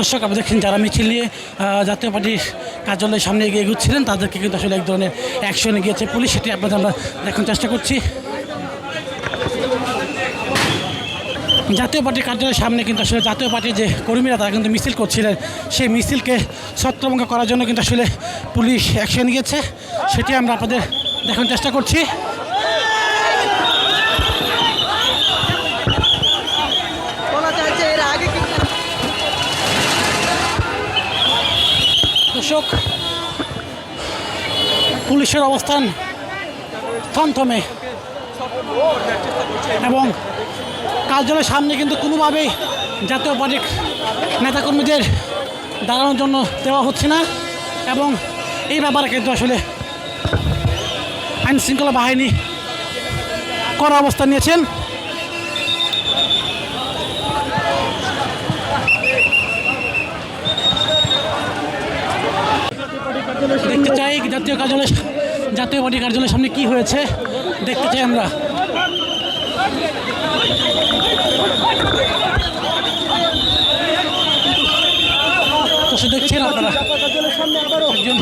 দর্শক, আপনি দেখছেন যারা মিছিল নিয়ে জাতীয় পার্টির কার্যালয়ের সামনে এগিয়ে এগুচ্ছিলেন, তাদেরকে কিন্তু আসলে এক ধরনের অ্যাকশনে গিয়েছে পুলিশ। সেটি আপনাদের আমরা দেখার চেষ্টা করছি। জাতীয় পার্টির কার্যালয়ের সামনে কিন্তু আসলে জাতীয় পার্টির যে কর্মীরা, তারা কিন্তু মিছিল করছিলেন। সেই মিছিলকে ছত্রভঙ্গ করার জন্য কিন্তু আসলে পুলিশ অ্যাকশন গিয়েছে। সেটি আমরা আপনাদের দেখানোর চেষ্টা করছি। দর্শক, পুলিশের অবস্থান থমথমে। এবং কার্যালয়ের সামনে কিন্তু কোনোভাবেই জাতীয় পার্টির নেতাকর্মীদের দাঁড়ানোর জন্য দেওয়া হচ্ছে না। এবং এই ব্যাপারে কিন্তু আসলে আইন শৃঙ্খলা বাহিনী কড়া অবস্থান নিয়েছেন। দেখতে চাই জাতীয় কার্যালয় জাতীয় পার্টি কার্যালয়ের সামনে কি হয়েছে? দেখতে চাই আমরা। দেখছেন আপনারা। একজন